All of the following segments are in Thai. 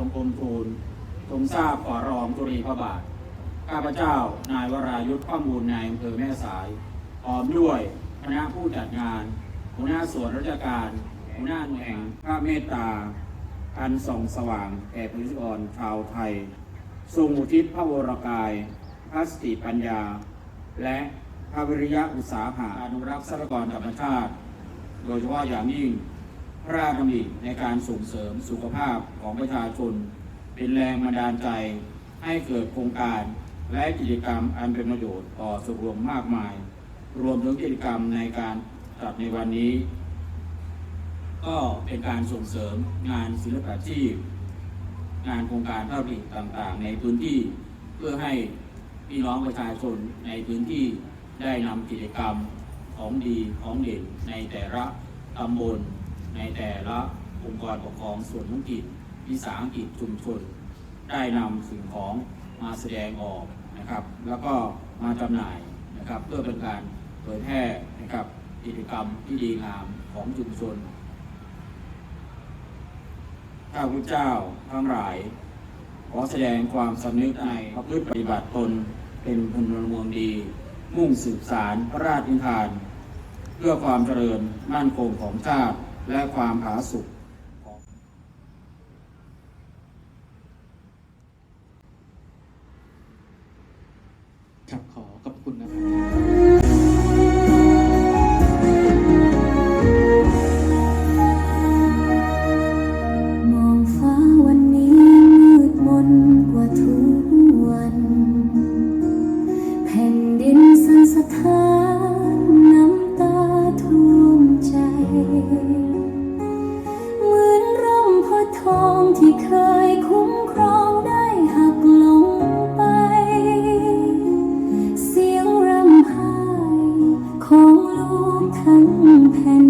ลงกรมทูลทรงทราบขอรองตุรีพระบาท ข้าพเจ้า นายวรายุทธข้อมูลในอำเภอแม่สายพร้อมด้วยคณะผู้จัดงาน หัวหน้าส่วนราชการ หัวหน้าหน่วยแหงพระเมตตาอันส่องสว่างแก่ประชากรชาวไทย ทรงอุทิศพระวรกาย พระสติปัญญา และพระวิริยะอุตสาหะอนุรักษ์ทรัพยากรธรรมชาติ โดยเฉพาะอย่างยิ่ง พระราชดำริในการส่งเสริมสุขภาพของประชาชน เป็นแรงบันดาลใจให้เกิดโครงการและกิจกรรมอันเป็นประโยชน์ต่อส่วนรวมมากมาย รวมถึงกิจกรรมในการจัดในวันนี้ ก็เป็นการส่งเสริมงานศิลปาชีพ งานโครงการพระราชดำริต่างๆ ในพื้นที่เพื่อให้พี่น้องประชาชนในพื้นที่ได้นำกิจกรรมของดีของเด่นในแต่ละตำบล ในแต่ละองค์กรปกครองส่วนท้องถิ่นวิสาหกิจชุมชน ได้นำสิ่งของมาแสดงออกนะครับ แล้วก็มาจำหน่ายนะครับ เพื่อเป็นการเผยแพร่นะครับกิจกรรมที่ดีงามของชุมชนข้าพุทธเจ้าทั้งหลาย ขอแสดงความสำนึกในประพฤติปฏิบัติตนเป็นพลเมืองดี มุ่งสืบสารพระราชนิทาน เพื่อความเจริญมั่นคงของชาติ และความผาสุกครับขอขอบคุณนะครับ ทั้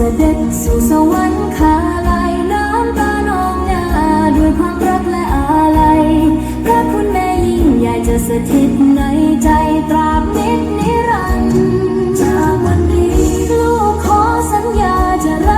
เสด็จสู่สวรรค์ สถิตในใจตราบนิดนิรันดร์จากวันนี้ลูกขอสัญญาจะรัก